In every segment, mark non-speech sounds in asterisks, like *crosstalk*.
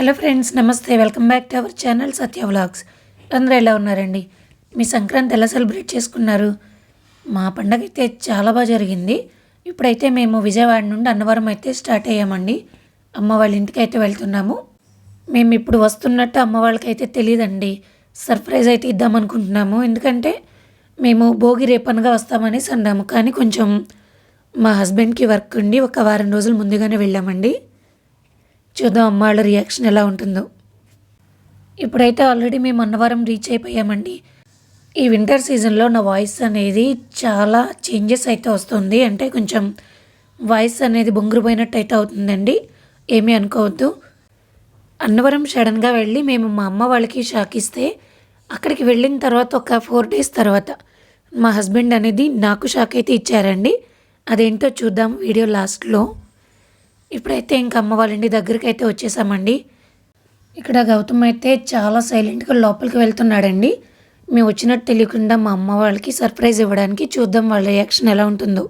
Hello friends నమస్తే. Welcome back to our channel Satya vlogs. అందరూ ఎలా ఉన్నారండి? మీ సంక్రాంతి ఎలా సెలబ్రేట్ చేసుకున్నారు? మా పండగ అయితే చాలా బాగా జరిగింది. ఇప్పుడైతే మేము విజయవాడ నుండి అన్నవరం అయితే స్టార్ట్ అయ్యామండి. అమ్మ వాళ్ళ ఇంటికి అయితే వెళ్తున్నాము. మేము ఇప్పుడు వస్తున్నట్టు అమ్మ వాళ్ళకైతే తెలియదండి సర్ప్రైజ్ అయితే ఇద్దాం అనుకుంటున్నాము. ఎందుకంటే మేము భోగి రేపనగా వస్తామనేసి అన్నాము. కానీ కొంచెం మా హస్బెండ్కి వర్క్ ఉండి ఒక వారం రోజులు ముందుగానే వెళ్ళామండి. చూద్దాం అమ్మ వాళ్ళ రియాక్షన్ ఎలా ఉంటుందో. ఇప్పుడైతే ఆల్రెడీ మేము అన్నవరం రీచ్ అయిపోయామండి. ఈ వింటర్ సీజన్లో నా వాయిస్ అనేది చాలా చేంజెస్ అయితే వస్తుంది. అంటే కొంచెం వాయిస్ అనేది బొంగురుపోయినట్టు అయితే అవుతుందండి. ఏమీ అనుకోవద్దు. అన్నవరం సడన్గా వెళ్ళి మేము మా అమ్మ వాళ్ళకి షాక్ ఇస్తే అక్కడికి వెళ్ళిన తర్వాత ఒక ఫోర్ డేస్ తర్వాత మా హస్బెండ్ అనేది నాకు షాక్ అయితే ఇచ్చారండి. అదేంటో చూద్దాం వీడియో లాస్ట్లో ఇప్పుడైతే ఇంక అమ్మ వాళ్ళ ఇంటి దగ్గరికి అయితే వచ్చేసామండి. ఇక్కడ గౌతమ్ అయితే చాలా సైలెంట్గా లోపలికి వెళ్తున్నాడండి. మేము వచ్చినట్టు తెలియకుండా మా అమ్మ వాళ్ళకి సర్ప్రైజ్ ఇవ్వడానికి చూద్దాం వాళ్ళ రియాక్షన్ ఎలా ఉంటుందో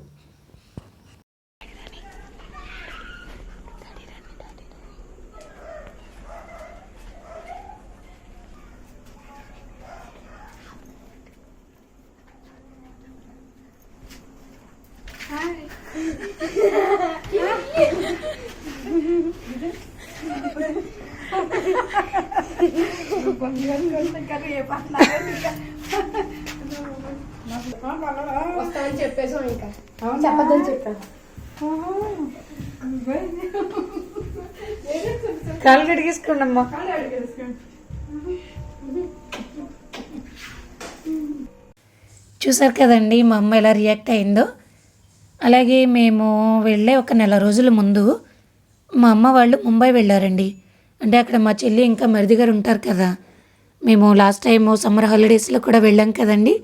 వస్తామని చెప్పేసాం ఇంకా చెప్పద్దని చెప్పాను కాలు అమ్మా చూసారు కదండి మా అమ్మ ఎలా రియాక్ట్ అయిందో. అలాగే మేము వెళ్ళే ఒక నెల రోజుల ముందు మా అమ్మ వాళ్ళు ముంబై వెళ్ళారండి. అంటే అక్కడ మా చెల్లి ఇంకా మరిది గారు ఉంటారు కదా. మేము లాస్ట్ టైం సమ్మర్ హాలిడేస్లో కూడా వెళ్ళాం కదండి.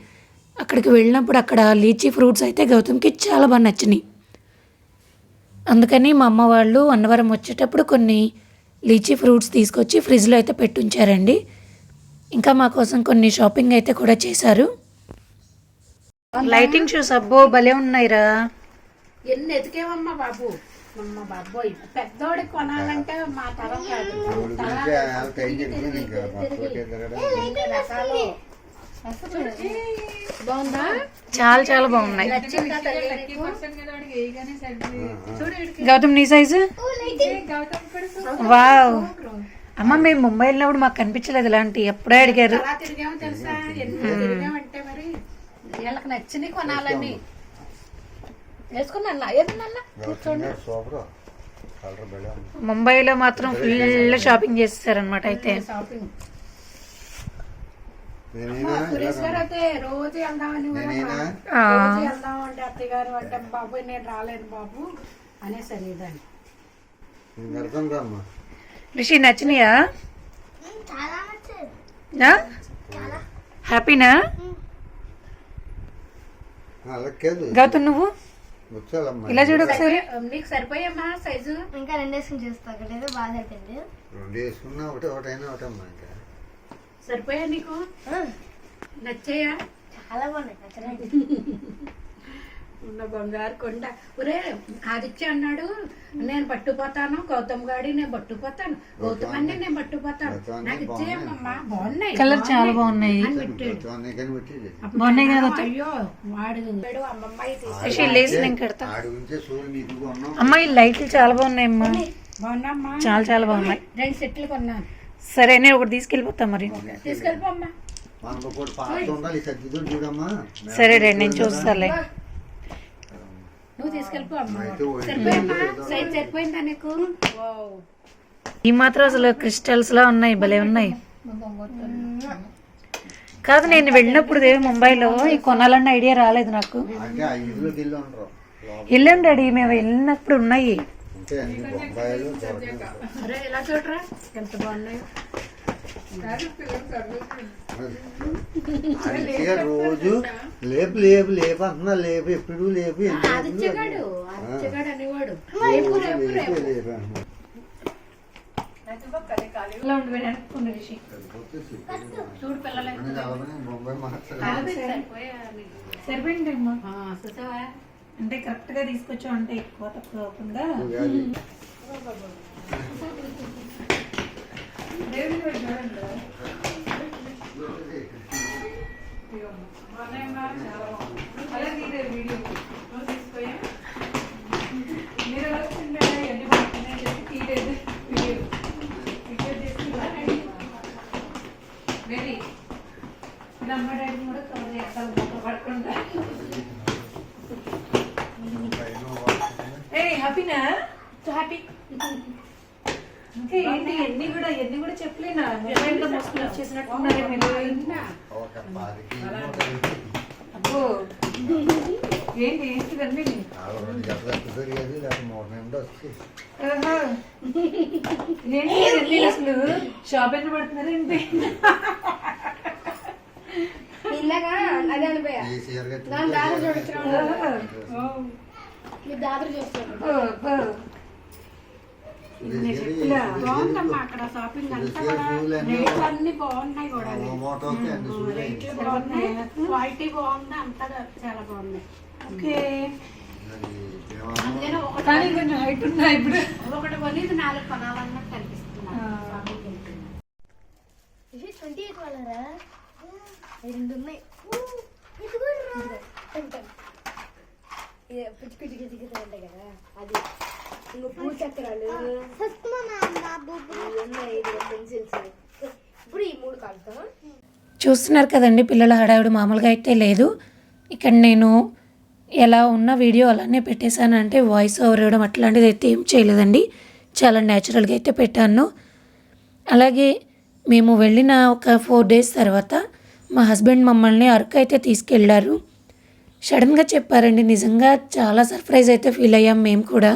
అక్కడికి వెళ్ళినప్పుడు అక్కడ లీచీ ఫ్రూట్స్ అయితే గౌతమ్కి చాలా బాగా నచ్చినాయి. అందుకని మా అమ్మ వాళ్ళు అన్నవరం వచ్చేటప్పుడు కొన్ని లీచీ ఫ్రూట్స్ తీసుకొచ్చి ఫ్రిడ్జ్లో అయితే పెట్టుంచారండి. ఇంకా మా కోసం కొన్ని షాపింగ్ అయితే కూడా చేశారు. లైటింగ్ షూస్ అబ్బో భలే ఉన్నాయిరా. ఎన్ని ఎతికేవమ్మా బాబు? అమ్మ బాబోయ్ పెద్దోడికి కొనాలంటే మా తరం కాదు. చాలా చాలా బాగున్నాయి? గౌతమ్ నీ సైజు? వావ్. అమ్మ మేము ముంబై వెళ్ళినప్పుడు మాకు కనిపించలేదు ఇలాంటి ఎప్పుడే అడిగారు. వీళ్ళకి నచ్చినవి కొనాలని. ముంబైలో మాత్రం ఫుల్ షాపింగ్ చేసేసారనమాట అయితే. షాపింగ్ సురేష్ గారు అయితే రోజు వెళ్దామని రోజు వెళ్దాం అంటే అత్తయ్య గారు అంటే బాబు నేను రాలేను బాబు అనేసరి దాన్ని నేను అర్థం రామ్మా రిషి నచ్చినాయా? నా? హ్యాపీనా? గౌతమ్ నువ్వు? వచ్చాలమ్మా ఇలా చూడు ఒకసారి. నీకు సరిపోయమ్మా సైజు? ఇంకా రెండేసుకుని చేస్తా అక్కడైతే బాగా సరిపోయింది. రెండు వేసుకున్నా ఒకటి ఒకటైనా ఒకటమ్మా ఇంకా. సరిపోయా నీకు? నచ్చాయా? చాలా బాగున్నాయి ఉన్న బంగారు కొండ. ఒరే ఆదిత్య అన్నాడు నేను పట్టుపోతాను గౌతమ్ గాడి నేను పట్టుపోతాను గౌతమ్ అన్ని నేను పట్టుపోతాను. నాకు ఇచ్చేయమ్మా బాగున్నాయి. కలర్ చాలా బాగున్నాయి. బాగున్నాయి. కదా? అయ్యో వాడు కొన్నాం. అమ్మాయి లైట్లు చాలా బాగున్నాయి అమ్మా బాగున్నామ్మా చాలా చాలా బాగున్నాయి. రెండు సెట్లు కొన్నాను. సరే నేను ఒకటి తీసుకెళ్ళిపోతా మరి. సరే రండి నేను చూస్తాలే. నువ్వు నీకు. ఈ మాత్రం అసలు క్రిస్టల్స్ లా ఉన్నాయి భలే ఉన్నాయి. కాదు నేను వెళ్ళినప్పుడు దేవి ముంబైలో ఈ కొనాలన్న ఐడియా రాలేదు నాకు. వెళ్ళాం డాడీ మేము వెళ్ళినప్పుడు ఉన్నాయి. ఉంటే అన్ని బొంబాయిలు దొరకవు. అరే ఇలా చూడరా ఎంత బాగున్నాయి. అందుకే రోజు లేపు లేపు లేపు అంటున్నా లేపు ఎప్పుడు లేపు సరిపోయింది. అమ్మా. ఆ, చూసావా అంటే కరెక్ట్గా తీసుకొచ్చాం అంటే ఎక్కువ తక్కువ అవ్వకుండా ఉగాది. హ్యాపీనా *laughs* హ్యాపీ ఇంకా ఏంటి ఎన్ని కూడా ఎన్ని కూడా చెప్పలేనా మొబైల్లో మోసుకుని వచ్చేసినట్టున్నారే మీరు ఒక పారికి అబ్బో ఏంటి ఏంటి ఇవన్నీ ఆవిడ రెండు జతలు పెరిగేది లేకపోతే మూడు నిండు వచ్చి ఆహా. ఏంటి ఇవన్నీ అసలు షాప్ ఎన్ని పడుతున్నారు ఏంటి ఇందాక అదే అనిపోయా. దాని చూడొచ్చు ఆహా. మీరు దాదాపు చెప్పులా? బాగుందమ్మా అక్కడ షాపింగ్ అంతా కూడా. రేట్లు అన్ని బాగున్నాయి కూడా. రేట్లు బాగున్నాయి. క్వాలిటీ బాగుంది అంతా చాలా బాగున్నాయి. ఓకే. కానీ కొంచెం హైట్ ఉన్నా ఇప్పుడు? ఒకటి కొనేది నాలుగు కొనాలన్నట్టు అనిపిస్తుంది ట్వంటీ ఎయిట్ వాళ్ళరా రెండు ఉన్నాయి ఇదిగో. ఉంటాను. ఇది పిచ్చి పిచ్చి పిచ్చి పిచ్చి ఉంటాయి కదా అది. ఇంకో పూ చక్రాలు. ఇవి ఉన్నాయి ఇదిగో పెన్సిల్స్. ఇప్పుడు ఈ మూడు కలుపుతాం చూస్తున్నారు కదండి పిల్లల హడావిడి మామూలుగా అయితే లేదు. ఇక్కడ నేను ఎలా ఉన్న వీడియో అలానే పెట్టేశాను. అంటే వాయిస్ ఓవర్ ఇవ్వడం అట్లాంటిది అయితే ఏం చేయలేదండి. చాలా న్యాచురల్గా అయితే పెట్టాను. అలాగే మేము వెళ్ళిన ఒక ఫోర్ డేస్ తర్వాత మా హస్బెండ్ మమ్మల్ని అరకు అయితే తీసుకెళ్ళారు. సడన్గా చెప్పారండి నిజంగా చాలా సర్ప్రైజ్ అయితే ఫీల్ అయ్యాం మేము కూడా.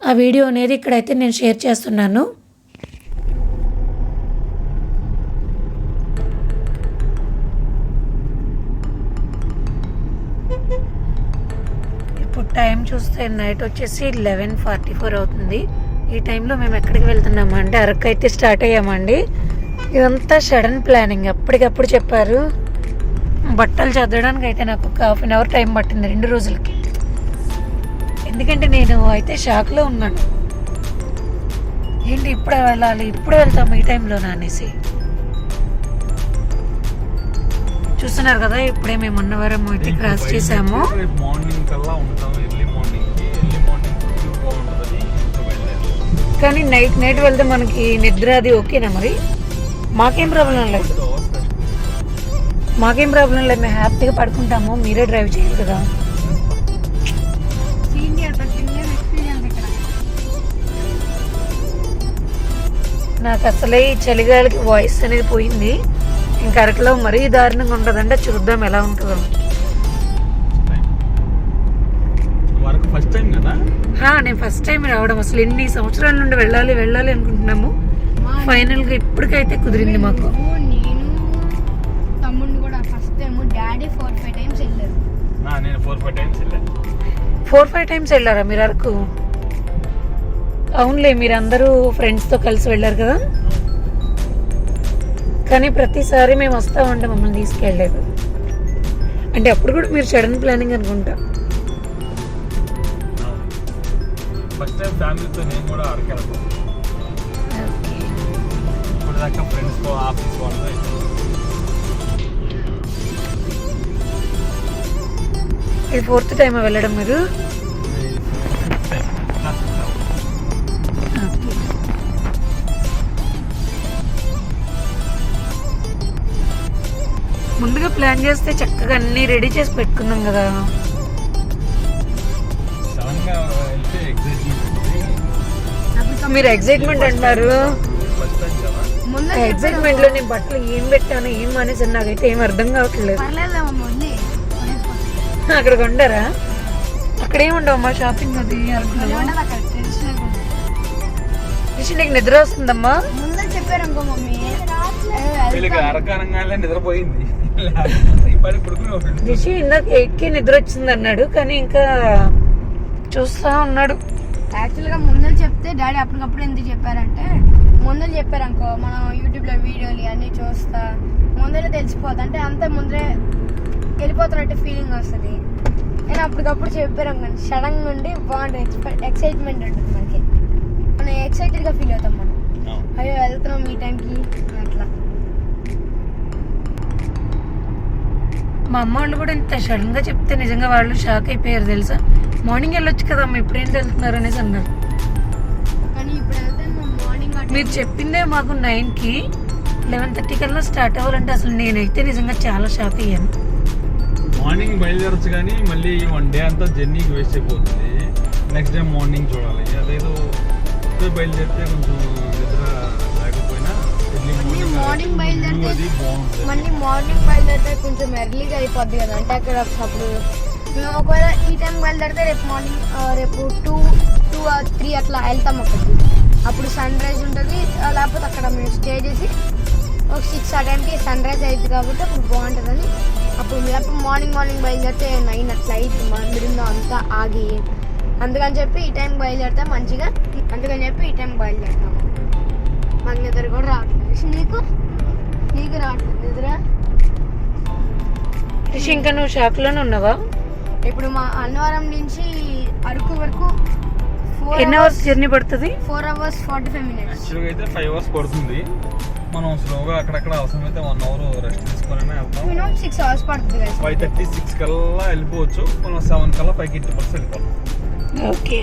ఆ వీడియో అనేది ఇక్కడైతే నేను షేర్ చేస్తున్నాను. ఇప్పుడు టైం చూస్తే నైట్ వచ్చేసి లెవెన్ ఫార్టీ ఫోర్ అవుతుంది. ఈ టైంలో మేము ఎక్కడికి వెళ్తున్నాము అంటే అరకు అయితే స్టార్ట్ అయ్యామండి. ఇదంతా సడన్ ప్లానింగ్ అప్పటికప్పుడు చెప్పారు. బట్టలు చదవడానికి అయితే నాకు ఒక హాఫ్ అన్ అవర్ టైం పట్టింది రెండు రోజులకి. ఎందుకంటే నేను అయితే షాక్లో ఉన్నాను. ఏంటి ఇప్పుడే వెళ్ళాలి? ఇప్పుడే వెళ్తాము ఈ టైంలో అనేసి. చూస్తున్నారు కదా ఇప్పుడే మేము అన్నవరం అయితే క్రాస్ చేసాము. కానీ నైట్ నైట్ వెళ్తే మనకి నిద్ర అది ఓకేనా మరి? మాకేం ప్రాబ్లం లేదు. మాకేం ప్రాబ్లం లేదు. మేము హ్యాపీగా పడుకుంటాము. మీరే డ్రైవ్ చేయాలి కదా. నాకు అసలే ఈ చలిగాలికి వాయిస్ అనేది పోయింది. ఇంకా అరకులో మరీ దారుణంగా ఉంటుందంటే చూద్దాం ఎలా ఉంటుందో. వరకు ఫస్ట్ టైం కదా? హా, నేను ఫస్ట్ టైం రావడం. అసలు ఎన్ని సంవత్సరాల నుండి వెళ్ళాలి వెళ్ళాలి అనుకుంటున్నాము. ఫైనల్గా ఇప్పటికైతే కుదిరింది మాకు. నేను తమ్ముడిని కూడా first time daddy four five times వెళ్ళారు. నేను ఫోర్ ఫైవ్ టైమ్స్ వెళ్ళాను ఫోర్ ఫైవ్ టైమ్స్ వెళ్ళారా మీరు అరకు? అవునులే మీరు అందరూ ఫ్రెండ్స్తో కలిసి వెళ్ళారు కదా? కానీ ప్రతిసారి మేము వస్తామంటే మమ్మల్ని తీసుకెళ్ళలేదు. అంటే అప్పుడు కూడా మీరు సడన్ ప్లానింగ్ అనుకుంటా. ఫస్ట్ టైం ఫ్యామిలీతో నేను కూడా అరకెళ్ళను ఇప్పుడు దాకా ఫ్రెండ్స్తో ఆఫీస్ వాళ్ళతో. ఇది ఫోర్త్ టైం వెళ్ళడం మీరు. ముందుగా ప్లాన్ చేస్తే చక్కగా అన్నీ రెడీ చేసి పెట్టుకున్నాం కదా మీరు ఎగ్జైట్మెంట్ ముందు ఎగ్జైట్మెంట్లో నేను బట్టలు ఏం పెట్టాను ఏం అనేసి నాకైతే ఏం అర్థం కావట్లేదు. అక్కడ కొండరా? అక్కడ ఏముండవు మా షాపింగ్ అది రిషి నీకు నిద్ర వస్తుందమ్మా? ముందే చెప్పారు అనుకో మమ్మీ నిద్రపోయింది. రిషి ఇందాక ఎయిట్కి నిద్ర వచ్చింది అన్నాడు కానీ ఇంకా చూస్తా ఉన్నాడు. యాక్చువల్గా ముందలు చెప్తే డాడీ అప్పటికప్పుడు ఎందుకు చెప్పారంటే ముందలు చెప్పారు అనుకో మనం యూట్యూబ్లో వీడియోలు అన్నీ చూస్తా ముందరే తెలిసిపోతుంది అంటే అంత ముందరే వెళ్ళిపోతున్నట్టు ఫీలింగ్ వస్తుంది. నేను అప్పటికప్పుడు చెప్పారు అనుకోండి సడన్గా ఉండి బాగుంటుంది ఎక్సైట్మెంట్ ఉంటుంది మనకి. మనం ఎక్సైటెడ్గా ఫీల్ అవుతాం మనం. అయ్యో వెళ్తున్నాం ఈ టైంకి అట్లా. మా అమ్మ వాళ్ళు కూడా ఇంత సడన్గా చెప్తే నిజంగా వాళ్ళు షాక్ అయిపోయారు తెలుసా? మార్నింగ్ వెళ్ళొచ్చు కదా అమ్మ ఇప్పుడు ఏంటి వెళ్తున్నారు అనేసి అన్నారు. మీరు చెప్పిందే మాకు నైన్కి. లెవెన్ థర్టీ కల్లా స్టార్ట్ అవ్వాలంటే అసలు నేనైతే నిజంగా చాలా షాక్ అయ్యాను. మార్నింగ్ బయలుదేరచ్చు కానీ మళ్ళీ వన్ డే అంతా జర్నీకి వేస్ట్ అయిపోతుంది. నెక్స్ట్ డే మార్నింగ్ చూడాలి. అదేదో బయలుదేరితే కొంచెం నిద్ర లేకపోయినా మార్నింగ్ బయలుదేరితే మళ్ళీ మార్నింగ్ బయలుదేరితే కొంచెం ఎర్లీగా అయిపోద్ది కదా. అంటే అక్కడ అప్పుడు మేము ఒకవేళ ఈ టైం బయలుదేరితే రేపు మార్నింగ్ రేపు టూ టూ త్రీ అట్లా వెళ్తాం అక్కడికి. అప్పుడు సన్ రైజ్ ఉంటుంది. లేకపోతే అక్కడ మేము స్టే చేసి ఒక సిక్స్ ఆ టైంకి సన్ రైజ్ అవుతుంది కాబట్టి అప్పుడు బాగుంటుందని. అప్పుడు లేకపోతే మార్నింగ్ మార్నింగ్ బయలుదేరితే నైన్ అట్లా అయింది మిడిల్లో అంతా ఆగి. అందుకని చెప్పి ఈ టైం బయలుదేరితే మంచిగా. అందుకని చెప్పి ఈ టైం బయలుదేరుతాము మాకు నిద్ర కూడా రావట్లేదు. *laughs* నీకు? నీకు రావట్లేదు నిద్ర? ఇంకా నువ్వు షాక్లోనే ఉన్నావా? ఇప్పుడు మా అన్నవరం నుంచి అరకు వరకు ఎన్ని అవర్స్ జర్నీ పడుతుంది? Four hours forty five minutes యాక్చువల్గా అయితే ఫైవ్ అవర్స్ పడుతుంది. మనం స్లోగా అక్కడక్కడ అవసరమైతే వన్ అవర్ రెస్ట్ తీసుకొని వెళ్తాం. మినిమం సిక్స్ అవర్స్ పడుతుంది ఫైవ్ థర్టీ సిక్స్ కల్లా వెళ్ళిపోవచ్చు. మనం సెవెన్ కల్లా పైకి ఇంటి బస్సు వెళ్ళిపోతాం ఓకే.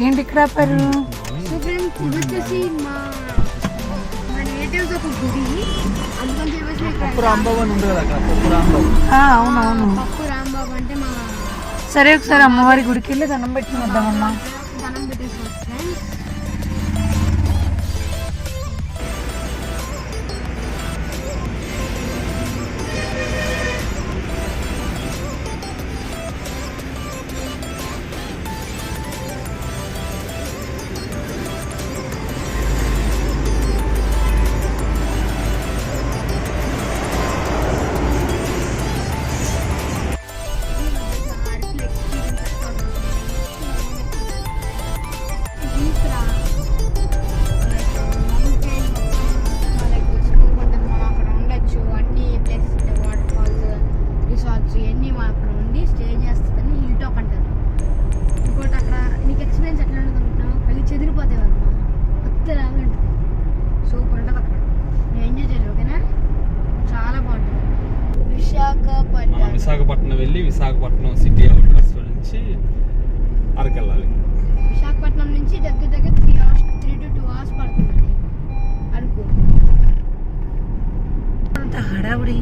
ఏంటి ఇక్కడ ఆపారు? సో ఫ్రెండ్స్ ఇది వచ్చేసి మా మా నేటివ్స్ ఒక గుడి. అందుకని చెప్పేసి ఇక్కడ పప్పు రాంబాబు అని ఉంది కదా అక్కడ పప్పు రాంబాబు ఆ, అవునవును. పప్పు సరే ఒకసారి అమ్మవారి గుడికి వెళ్ళి దండం పెట్టుకుని వద్దామమ్మా. విశాఖపట్నం సిటీ అవుట్లెట్స్ నుంచి అరకు వెళ్ళాలి విశాఖపట్నం నుంచి దగ్గర దగ్గర three hours three to two hours పడుతుందండి. అరకు. అంత హడావుడి.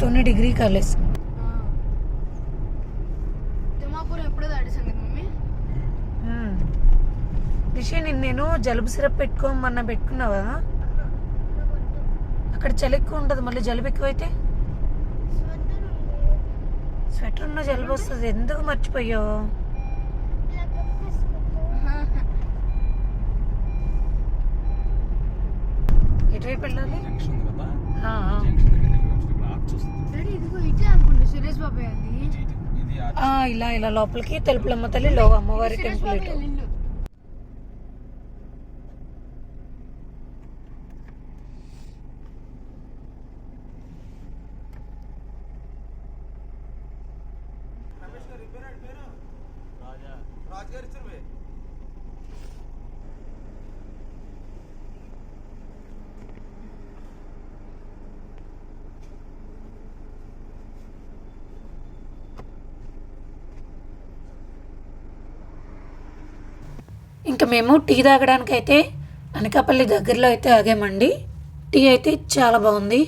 తొన్ని డిగ్రీ కాలేజ్ తిమ్మాపురం ఎప్పుడో దాటేసాం కదా మమ్మీ రిషి నిన్ను నేను జలుబు సిరప్ పెట్టుకోమన్నా పెట్టుకున్నావా? అక్కడ చలి ఎక్కువ ఉంటుంది మళ్ళీ జలుబు ఎక్కువైతే? స్వెటర్ ఉన్న జలుబు వస్తుంది ఎందుకు మర్చిపోయావు? ఎటువైపు వెళ్ళాలి? ఇలా ఇలా లోపలికి తెలుపులమ్మ తల్లి లో అమ్మవారి ఇంకా మేము టీ తాగడానికి అయితే అనకాపల్లి దగ్గరలో అయితే ఆగామండి. టీ అయితే చాలా బాగుంది.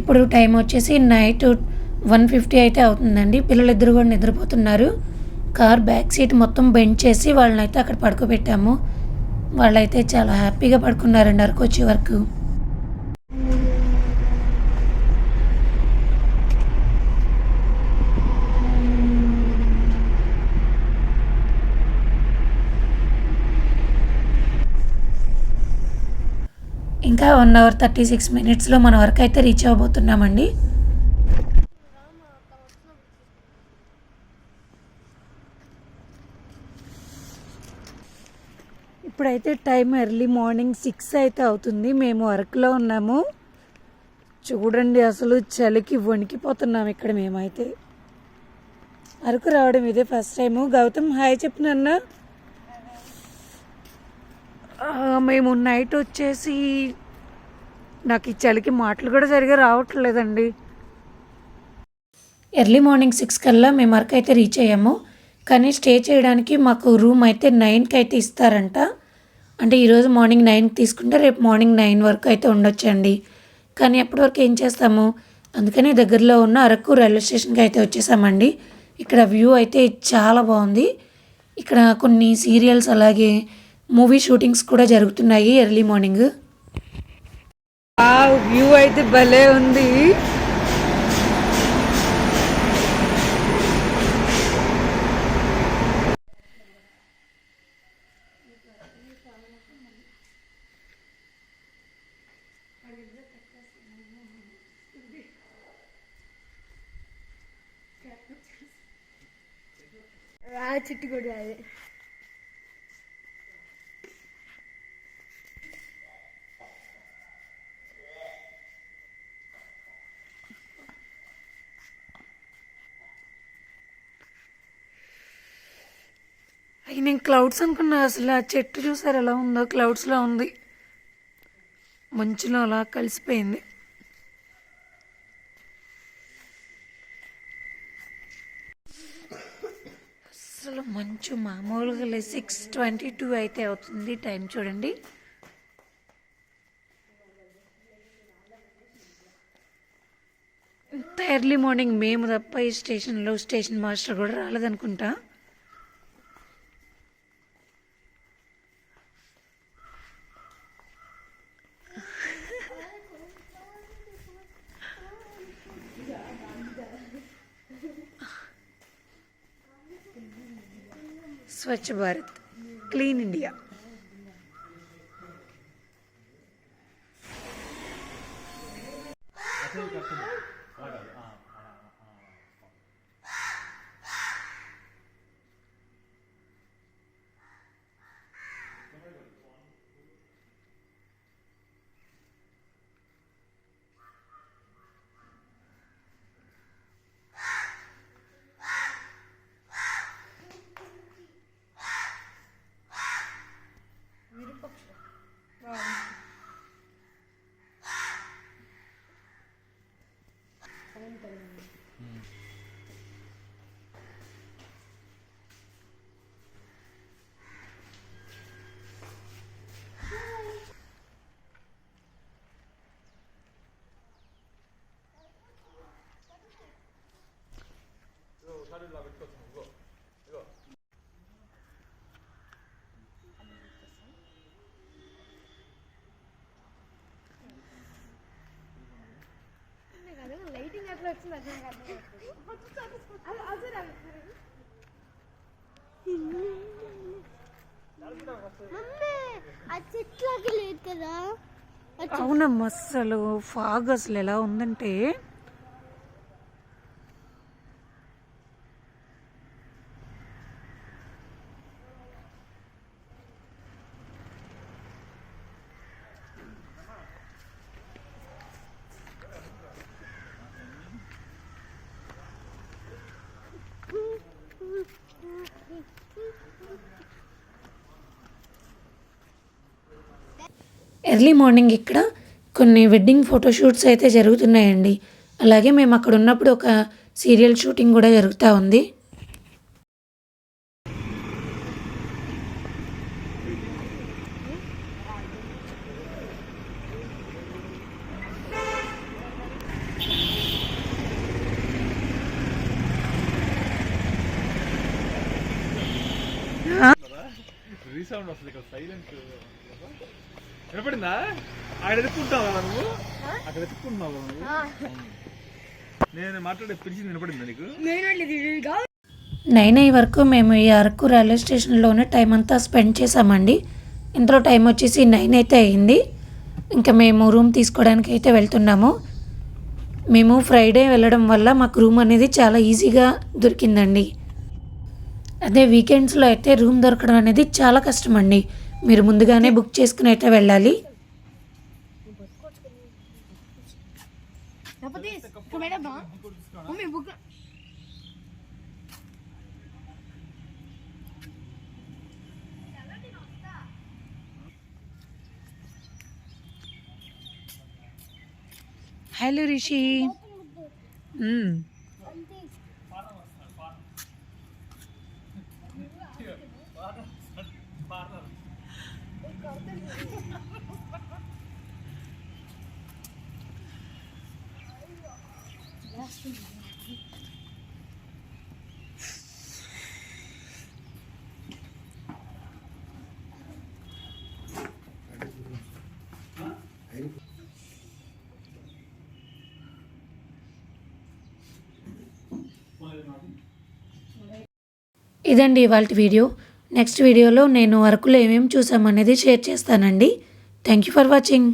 ఇప్పుడు టైం వచ్చేసి నైట్ వన్ ఫిఫ్టీ అయితే అవుతుందండి. పిల్లలిద్దరు కూడా నిద్రపోతున్నారు. కార్ బ్యాక్ సీట్ మొత్తం బెండ్ చేసి వాళ్ళనైతే అక్కడ పడుకోబెట్టాము. వాళ్ళైతే చాలా హ్యాపీగా పడుకున్నారండి అరకు వచ్చే వరకు. ఇంకా వన్ అవర్ థర్టీ సిక్స్ మినిట్స్లో మన వరకు అయితే రీచ్ అవ్వబోతున్నామండి ఇప్పుడైతే టైం ఎర్లీ మార్నింగ్ సిక్స్ అయితే అవుతుంది. మేము అరకులో ఉన్నాము. చూడండి అసలు చలికి వణికిపోతున్నాం ఇక్కడ మేమైతే. అరకు రావడం ఇదే ఫస్ట్ టైము. గౌతమ్ హాయ్ చెప్పినన్నా మేము నైట్ వచ్చేసి నాకు ఈ చలికి మాటలు కూడా సరిగా రావట్లేదండి. ఎర్లీ మార్నింగ్ సిక్స్ కల్లా మేము అరకు అయితే రీచ్ అయ్యాము. కానీ స్టే చేయడానికి మాకు రూమ్ అయితే నైన్కి అయితే ఇస్తారంట. అంటే ఈరోజు మార్నింగ్ నైన్కి తీసుకుంటే రేపు మార్నింగ్ నైన్ వరకు అయితే ఉండొచ్చండి. కానీ అప్పటి వరకు ఏం చేస్తాము? అందుకని దగ్గరలో ఉన్న అరకు రైల్వే స్టేషన్కి అయితే వచ్చేసామండి. ఇక్కడ వ్యూ అయితే చాలా బాగుంది. ఇక్కడ కొన్ని సీరియల్స్ అలాగే మూవీ షూటింగ్స్ కూడా జరుగుతున్నాయి ఎర్లీ మార్నింగ్. వ్యూ అయితే భలే ఉంది. రా చిట్టు కూడా అయ్యి నేను క్లౌడ్స్ అనుకున్నా అసలు ఆ చెట్టు చూసారు ఎలా ఉందో? క్లౌడ్స్లో ఉంది. మంచులో అలా కలిసిపోయింది. అసలు మంచు మామూలుగా సిక్స్ ట్వంటీ టూ అయితే అవుతుంది టైం చూడండి. ఇంత ఎర్లీ మార్నింగ్ మేము తప్ప ఈ స్టేషన్లో స్టేషన్ మాస్టర్ కూడా రాలేదనుకుంటా. Swachh Bharat clean India India lighting అట్లా వచ్చింది అది- మమ్మీ ఆ లేదు కదా. అవునమ్మా అసలు ఫాగ్ అసలు ఎలా ఉందంటే ఎర్లీ మార్నింగ్ ఇక్కడ కొన్ని వెడ్డింగ్ ఫోటోషూట్స్ అయితే జరుగుతున్నాయండి. అలాగే మేము అక్కడ ఉన్నప్పుడు ఒక సీరియల్ షూటింగ్ కూడా జరుగుతూ ఉంది. రీసౌండ్ వస్తుంది ఇక్కడ సైలెంట్ వినపడిందా? అక్కడ కదా నువ్వు? అక్కడ కదా నువ్వు? నేను మాట్లాడే పిలిచింది వినపడిందా నీకు? నైన్ అయ్యే వరకు మేము ఈ అరకు రైల్వే స్టేషన్లోనే టైం అంతా స్పెండ్ చేసామండి ఇంతలో టైం వచ్చేసి నైన్ అయితే అయింది. ఇంకా మేము రూమ్ తీసుకోవడానికి అయితే వెళ్తున్నాము. మేము ఫ్రైడే వెళ్ళడం వల్ల మాకు రూమ్ అనేది చాలా ఈజీగా దొరికిందండి. అదే వీకెండ్స్లో అయితే రూమ్ దొరకడం అనేది చాలా కష్టం అండి మీరు ముందుగానే బుక్ చేసుకుని అయితే వెళ్ళాలి హలో రిషి. ఇదండి ఇవాళ వీడియో. నెక్స్ట్ వీడియోలో నేను అరకులో ఏమేమి చూసామనేది షేర్ చేస్తానండి. Thank you for watching.